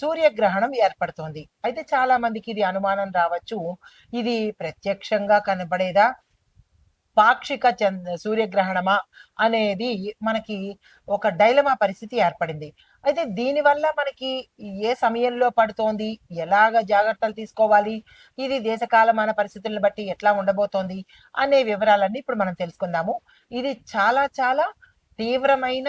సూర్యగ్రహణం ఏర్పడుతోంది. అయితే చాలా మందికి ఇది అనుమానం రావచ్చు. ఇది ప్రత్యక్షంగా కనబడేదా? పాక్షిక చంద్ర సూర్యగ్రహణమా? అనేది మనకి ఒక డైలమా పరిస్థితి ఏర్పడింది. అయితే దీనివల్ల మనకి ఏ సమయంలో పడుతోంది? ఎలాగ జాగ్రత్తలు తీసుకోవాలి? ఇది దేశకాలమాన పరిస్థితులను బట్టి ఎట్లా ఉండబోతోంది? అనే వివరాలన్నీ ఇప్పుడు మనం తెలుసుకుందాము. ఇది చాలా చాలా తీవ్రమైన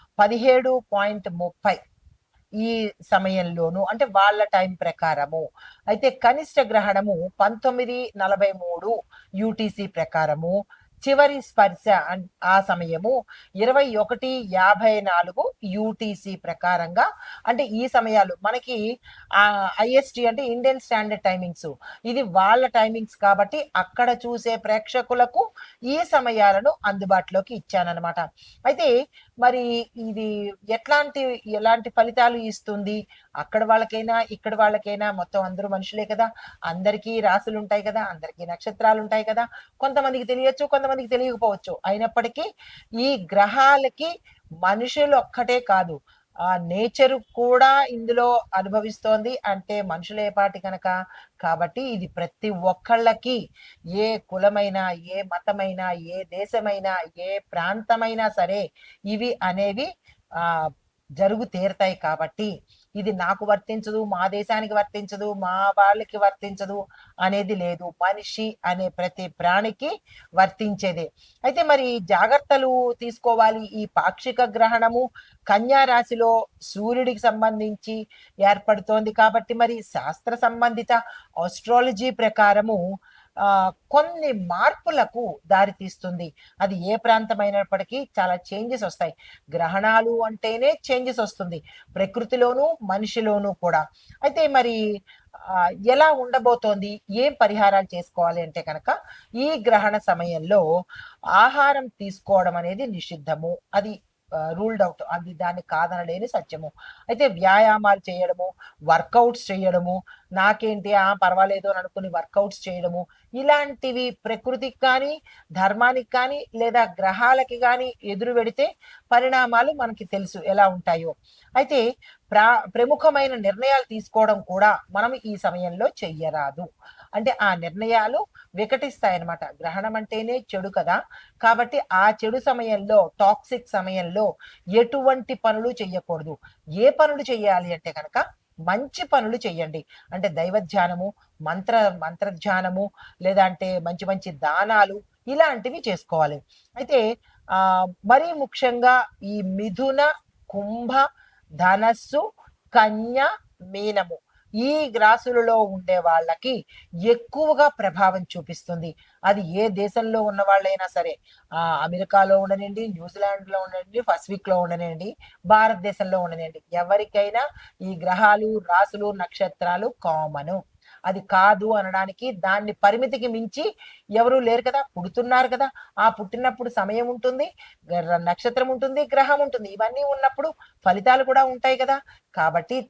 పదిహేడు పాయింట్ ముప్పై ఈ సమయంలోను అంటే వాళ్ళ టైం ప్రకారము. అయితే కనిష్ట గ్రహణము పంతొమ్మిది నలభై మూడు యూటీసీ ప్రకారము. చివరి స్పర్శ ఆ సమయము ఇరవై ఒకటి యాభై నాలుగు యూటీసీ ప్రకారంగా అంటే ఈ సమయాలు మనకి ఐఎస్టీ ఐఎస్టి అంటే ఇండియన్ స్టాండర్డ్ టైమింగ్స్ ఇది వాళ్ళ టైమింగ్స్ కాబట్టి అక్కడ చూసే ప్రేక్షకులకు ఈ సమయాలను అందుబాటులోకి ఇచ్చానన్నమాట. అయితే మరి ఇది ఎట్లాంటి ఎలాంటి ఫలితాలు ఇస్తుంది? అక్కడ వాళ్ళకైనా ఇక్కడ వాళ్ళకైనా మొత్తం అందరూ మనుషులే కదా. అందరికీ రాసులు ఉంటాయి కదా. అందరికీ నక్షత్రాలు ఉంటాయి కదా. కొంతమందికి తెలియచ్చు కొంతమందికి తెలియకపోవచ్చు. అయినప్పటికీ ఈ గ్రహాలకి మనుషులు ఒక్కటే కాదు ఆ నేచర్ కూడా ఇందులో అనుభవిస్తోంది. అంటే మనుషులే పాటి కనుక? కాబట్టి ఇది ప్రతి ఒక్కళ్ళకి ఏ కులమైనా ఏ మతమైనా ఏ దేశమైనా ఏ ప్రాంతమైనా సరే ఇవి అనేవి ఆ జరుగు తీరతాయి కాబట్టి ఇది నాకు వర్తించదు మా దేశానికి వర్తించదు మా వాళ్ళకి వర్తించదు అనేది లేదు. మనిషి అనే ప్రతి ప్రాణికి వర్తించేదే. అయితే మరి జాగ్రత్తలు తీసుకోవాలి ఈ పాక్షిక గ్రహణము. కన్యా రాశిలో సూర్యుడికి సంబంధించి ఏర్పడుతోంది కాబట్టి మరి శాస్త్ర సంబంధిత ఆస్ట్రాలజీ ప్రకారము కొన్ని మార్పులకు దారితీస్తుంది. అది ఏ ప్రాంతమైనప్పటికీ చాలా చేంజెస్ వస్తాయి. గ్రహణాలు అంటేనే చేంజెస్ వస్తుంది. ప్రకృతిలోను మనిషిలోను కూడా. అయితే మరి ఎలా ఉండబోతోంది? ఏం పరిహారాలు చేసుకోవాలి అంటే కనుక ఈ గ్రహణ సమయంలో ఆహారం తీసుకోవడం అనేది నిషిద్ధము. అది రూల్డ్ అవుట్ అది దాన్ని కాదనలేని సత్యము. అయితే వ్యాయామాలు చేయడము వర్కౌట్స్ చేయడము నాకేంటి ఆ పర్వాలేదు అని అనుకుని వర్కౌట్స్ చేయడము ఇలాంటివి ప్రకృతికి కానీ ధర్మానికి కానీ లేదా గ్రహాలకి కానీ ఎదురు పెడితే పరిణామాలు మనకి తెలుసు ఎలా ఉంటాయో. అయితే ప్రా ప్రముఖమైన నిర్ణయాలు తీసుకోవడం కూడా మనం ఈ సమయంలో చెయ్యరాదు. అంటే ఆ నిర్ణయాలు వికటిస్తాయి అనమాట గ్రహణం అంటేనే చెడు కదా. కాబట్టి ఆ చెడు సమయంలో టాక్సిక్ సమయంలో ఎటువంటి పనులు చెయ్యకూడదు. ఏ పనులు చెయ్యాలి అంటే కనుక మంచి పనులు చెయ్యండి. అంటే దైవ ధ్యానము మంత్ర మంత్రధ్యానము లేదా అంటే మంచి మంచి దానాలు ఇలాంటివి చేసుకోవాలి. అయితే ఆ మరీ ముఖ్యంగా ఈ మిథున కుంభ ధనస్సు కన్య మీనము ఈ రాశులలో ఉండే వాళ్ళకి ఎక్కువగా ప్రభావం చూపిస్తుంది. అది ఏ దేశంలో ఉన్న వాళ్ళైనా సరే ఆ అమెరికాలో ఉండనండి న్యూజిలాండ్లో ఉండనండి పసిఫిక్లో ఉండనండి భారతదేశంలో ఉండనండి ఎవరికైనా ఈ గ్రహాలు రాసులు నక్షత్రాలు కామను. అది కాదు అనడానికి దాన్ని పరిమితికి మించి ఎవరు లేరు కదా పుడుతున్నారు కదా. ఆ పుట్టినప్పుడు సమయం ఉంటుంది గ్ర- నక్షత్రం ఉంటుంది గ్రహం ఉంటుంది. ఇవన్నీ ఉన్నప్పుడు ఫలితాలు కూడా ఉంటాయి కదా. కాబట్టి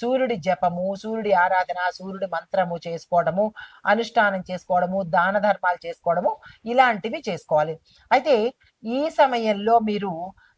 సూర్యుడి జపము సూర్యుడి ఆరాధన సూర్యుడి మంత్రము చేసుకోవడము అనుష్ఠానం చేసుకోవడము దాన ధర్మాలు చేసుకోవడము ఇలాంటివి చేసుకోవాలి. అయితే ఈ సమయంలో మీరు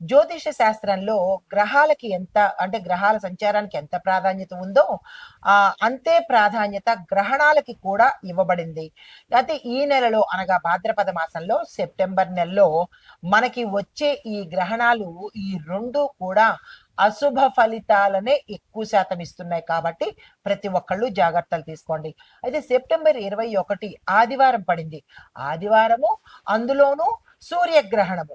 జ్యోతిష శాస్త్రంలో గ్రహాలకి ఎంత అంటే గ్రహాల సంచారానికి ఎంత ప్రాధాన్యత ఉందో ఆ అంతే ప్రాధాన్యత గ్రహణాలకి కూడా ఇవ్వబడింది. అయితే ఈ నెలలో అనగా భాద్రపద మాసంలో సెప్టెంబర్ నెలలో మనకి వచ్చే ఈ గ్రహణాలు ఈ రెండు కూడా అశుభ ఫలితాలనే ఎక్కువ శాతం ఇస్తున్నాయి కాబట్టి ప్రతి ఒక్కళ్ళు జాగ్రత్తలు తీసుకోండి. అయితే సెప్టెంబర్ ఇరవై ఒకటి ఆదివారం పడింది. ఆదివారము అందులోనూ సూర్యగ్రహణము.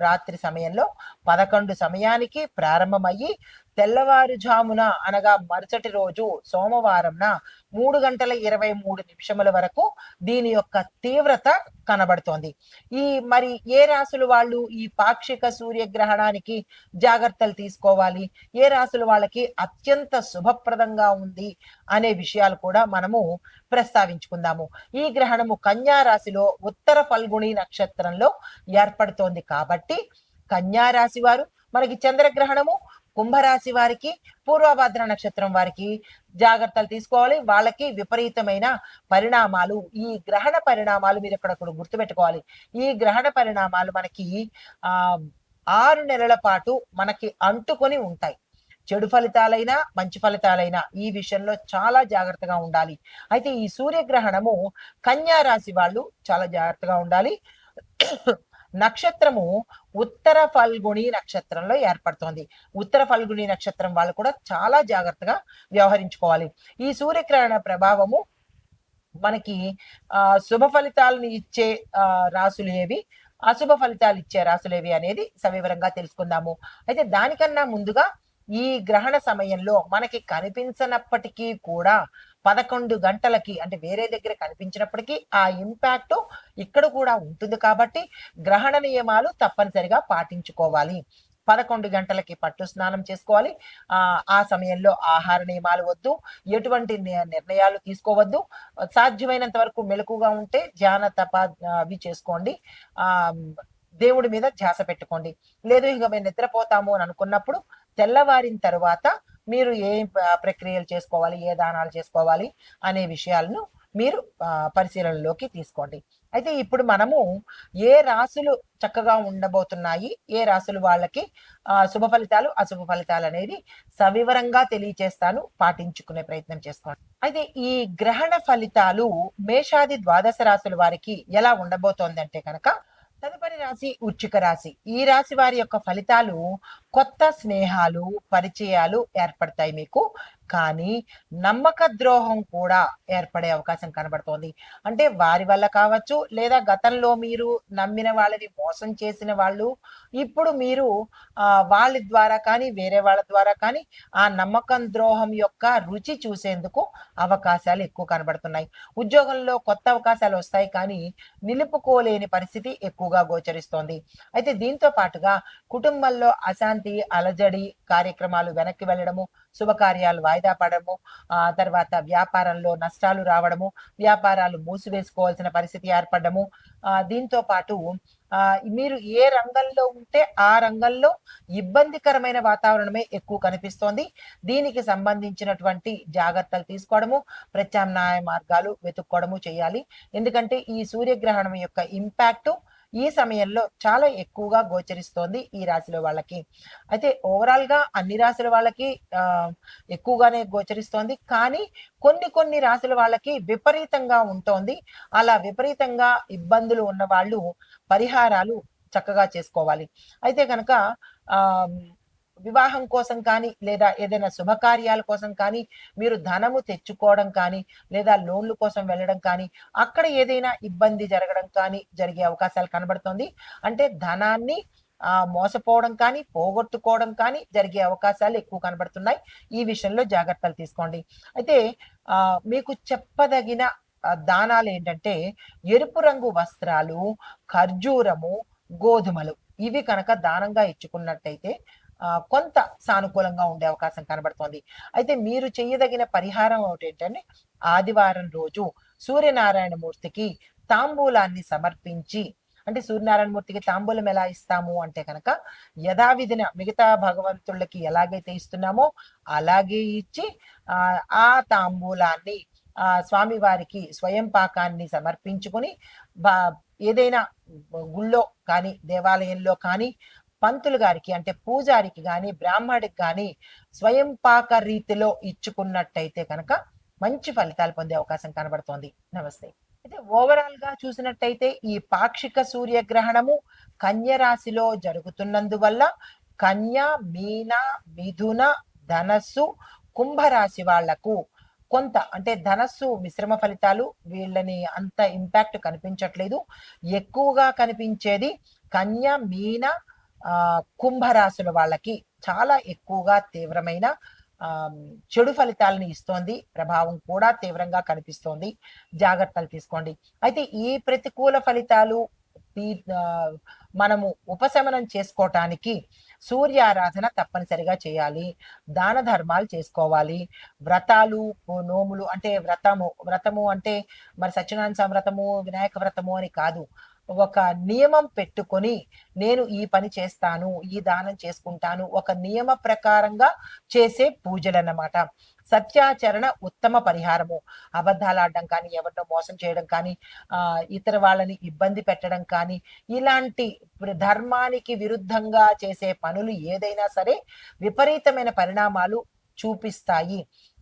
రాత్రి సమయంలో పదకొండు సమయానికి ప్రారంభమయ్యి తెల్లవారుజామున అనగా మరుసటి రోజు సోమవారంన మూడు గంటల ఇరవై మూడు నిమిషముల వరకు దీని యొక్క తీవ్రత కనబడుతోంది. ఈ మరి ఏ రాసులు వాళ్ళు ఈ పాక్షిక సూర్యగ్రహణానికి జాగ్రత్తలు తీసుకోవాలి? ఏ రాసులు వాళ్ళకి అత్యంత శుభప్రదంగా ఉంది అనే విషయాలు కూడా మనము ప్రస్తావించుకుందాము. ఈ గ్రహణము కన్యా రాశిలో ఉత్తర ఫల్గుణి నక్షత్రంలో ఏర్పడుతోంది కాబట్టి కాబట్టి రాశి వారు మనకి చంద్రగ్రహణము కుంభరాశి వారికి పూర్వభద్ర నక్షత్రం వారికి జాగ్రత్తలు తీసుకోవాలి. వాళ్ళకి విపరీతమైన పరిణామాలు ఈ గ్రహణ పరిణామాలు మీరు ఇక్కడ గుర్తుపెట్టుకోవాలి. ఈ గ్రహణ పరిణామాలు మనకి ఆ ఆరు నెలల పాటు మనకి అంటుకొని ఉంటాయి. చెడు ఫలితాలైనా మంచి ఫలితాలైనా ఈ విషయంలో చాలా జాగ్రత్తగా ఉండాలి. అయితే ఈ సూర్యగ్రహణము కన్యా రాశి వాళ్ళు చాలా జాగ్రత్తగా ఉండాలి. నక్షత్రము ఉత్తర ఫల్గుణి నక్షత్రంలో ఏర్పడుతోంది. ఉత్తర ఫల్గుణి నక్షత్రం వాళ్ళు కూడా చాలా జాగ్రత్తగా వ్యవహరించుకోవాలి. ఈ సూర్యగ్రహణ ప్రభావము మనకి ఆ శుభ ఫలితాలను ఇచ్చే ఆ రాసులు ఏవి అశుభ ఫలితాలు ఇచ్చే రాసులు ఏవి అనేది సవివరంగా తెలుసుకుందాము. అయితే దానికన్నా ముందుగా ఈ గ్రహణ సమయంలో మనకి కనిపించనప్పటికీ కూడా పదకొండు గంటలకి అంటే వేరే దగ్గర కనిపించినప్పటికీ ఆ ఇంపాక్ట్ ఇక్కడ కూడా ఉంటుంది కాబట్టి గ్రహణ నియమాలు తప్పనిసరిగా పాటించుకోవాలి. పదకొండు గంటలకి పట్టు స్నానం చేసుకోవాలి. ఆ ఆ సమయంలో ఆహార నియమాలు వద్దు. ఎటువంటి ని- నిర్ణయాలు తీసుకోవద్దు. సాధ్యమైనంత వరకు మెలకుగా ఉంటే ధ్యాన తప అవి చేసుకోండి. ఆ దేవుడి మీద ధ్యాస పెట్టుకోండి. లేదు ఇక మేము నిద్రపోతాము అని అనుకున్నప్పుడు తెల్లవారిన తర్వాత మీరు ఏ ప్రక్రియలు చేసుకోవాలి ఏ దానాలు చేసుకోవాలి అనే విషయాలను మీరు పరిశీలనలోకి తీసుకోండి. అయితే ఇప్పుడు మనము ఏ రాసులు చక్కగా ఉండబోతున్నాయి ఏ రాసులు వాళ్ళకి శుభ ఫలితాలు అశుభ ఫలితాలు అనేది సవివరంగా తెలియచేస్తాను పాటించుకునే ప్రయత్నం చేసుకోండి. అయితే ఈ గ్రహణ ఫలితాలు మేషాది ద్వాదశ రాసుల వారికి ఎలా ఉండబోతోంది అంటే కనుక తదుపరి రాశి ఉచ్చిక రాశి. ఈ రాశి వారి యొక్క ఫలితాలు కొత్త స్నేహాలు పరిచయాలు ఏర్పడతాయి మీకు. కానీ నమ్మక ద్రోహం కూడా ఏర్పడే అవకాశం కనబడుతోంది. అంటే వారి వల్ల కావచ్చు లేదా గతంలో మీరు నమ్మిన వాళ్ళని మోసం చేసిన వాళ్ళు ఇప్పుడు మీరు వాళ్ళ ద్వారా కానీ వేరే వాళ్ళ ద్వారా కానీ ఆ నమ్మకం ద్రోహం యొక్క రుచి చూసేందుకు అవకాశాలు ఎక్కువ కనబడుతున్నాయి. ఉద్యోగంలో కొత్త అవకాశాలు వస్తాయి కానీ నిలుపుకోలేని పరిస్థితి ఎక్కువగా గోచరిస్తోంది. అయితే దీంతో పాటుగా కుటుంబంలో అశాంతి అలజడి కార్యక్రమాలు వెనక్కి వెళ్ళడము శుభకార్యాలు వాయిదా పడము ఆ తర్వాత వ్యాపారంలో నష్టాలు రావడము వ్యాపారాలు మూసివేసుకోవాల్సిన పరిస్థితి ఏర్పడము. ఆ దీంతో పాటు ఆ మీరు ఏ రంగంలో ఉంటే ఆ రంగంలో ఇబ్బందికరమైన వాతావరణమే ఎక్కువ కనిపిస్తోంది. దీనికి సంబంధించినటువంటి జాగ్రత్తలు తీసుకోవడము ప్రత్యామ్నాయ మార్గాలు వెతుక్కోవడము చేయాలి. ఎందుకంటే ఈ సూర్యగ్రహణం యొక్క ఇంపాక్ట్ ఈ సమయంలో చాలా ఎక్కువగా గోచరిస్తోంది ఈ రాశిలో వాళ్ళకి. అయితే ఓవరాల్గా అన్ని రాశుల వాళ్ళకి ఆ ఎక్కువగానే గోచరిస్తోంది. కానీ కొన్ని కొన్ని రాశుల వాళ్ళకి విపరీతంగా ఉంటోంది. అలా విపరీతంగా ఇబ్బందులు ఉన్న వాళ్ళు పరిహారాలు చక్కగా చేసుకోవాలి. అయితే కనుక ఆ వివాహం కోసం కానీ లేదా ఏదైనా శుభకార్యాల కోసం కానీ మీరు ధనము తెచ్చుకోవడం కానీ లేదా లోన్లు కోసం వెళ్ళడం కానీ అక్కడ ఏదైనా ఇబ్బంది జరగడం కానీ జరిగే అవకాశాలు కనబడుతోంది. అంటే ధనాన్ని ఆ మోసపోవడం కానీ పోగొట్టుకోవడం కానీ జరిగే అవకాశాలు ఎక్కువ కనబడుతున్నాయి. ఈ విషయంలో జాగ్రత్తలు తీసుకోండి. అయితే ఆ మీకు చెప్పదగిన దానాలు ఏంటంటే ఎరుపు రంగు వస్త్రాలు ఖర్జూరము గోధుమలు. ఇవి కనుక దానంగా ఇచ్చుకున్నట్టయితే కొంత సానుకూలంగా ఉండే అవకాశం కనబడుతోంది. అయితే మీరు చేయదగిన పరిహారం ఏంటంటే ఆదివారం రోజు సూర్యనారాయణ మూర్తికి తాంబూలాన్ని సమర్పించి అంటే సూర్యనారాయణ మూర్తికి తాంబూలం ఎలా ఇస్తాము అంటే కనుక యథావిధిన మిగతా భగవంతుళ్ళకి ఎలాగైతే ఇస్తున్నామో అలాగే ఇచ్చి ఆ తాంబూలాన్ని ఆ స్వామివారికి స్వయం పాకాన్ని సమర్పించుకొని బా ఏదైనా గుళ్ళో కానీ దేవాలయంలో కానీ పంతులు గారికి అంటే పూజారికి కానీ బ్రాహ్మడికి కానీ స్వయం పాక రీతిలో ఇచ్చుకున్నట్టయితే కనుక మంచి ఫలితాలు పొందే అవకాశం కనబడుతోంది. నమస్తే. అయితే ఓవరాల్గా చూసినట్టయితే ఈ పాక్షిక సూర్యగ్రహణము కన్య రాశిలో జరుగుతున్నందువల్ల కన్య మీన మిథున ధనస్సు కుంభరాశి వాళ్ళకు కొంత అంటే ధనస్సు మిశ్రమ ఫలితాలు వీళ్ళని అంత ఇంపాక్ట్ కనిపించట్లేదు. ఎక్కువగా కనిపించేది కన్య మీన కుంభరాశుల వాళ్ళకి చాలా ఎక్కువగా తీవ్రమైన చెడు ఫలితాలను ఇస్తోంది ప్రభావం కూడా తీవ్రంగా కనిపిస్తోంది. జాగ్రత్తలు తీసుకోండి. అయితే ఈ ప్రతికూల ఫలితాలు మనము ఉపశమనం చేసుకోవటానికి సూర్య ఆరాధన తప్పనిసరిగా చేయాలి. దాన ధర్మాలు చేసుకోవాలి. వ్రతాలు నోములు అంటే వ్రతము వ్రతము అంటే మరి సత్యనారాయణ వ్రతము వినాయక వ్రతము అని కాదు. ఒక నియమం పెట్టుకొని నేను ఈ పని చేస్తాను ఈ దానం చేసుకుంటాను ఒక నియమ ప్రకారంగా చేసే పూజలు అన్నమాట సత్యాచరణ ఉత్తమ పరిహారము. అబద్ధాలు ఆడడం కానీ ఎవరినో మోసం చేయడం కానీ ఆ ఇతర వాళ్ళని ఇబ్బంది పెట్టడం కానీ ఇలాంటి ధర్మానికి విరుద్ధంగా చేసే పనులు ఏదైనా సరే విపరీతమైన పరిణామాలు చూపిస్తాయి.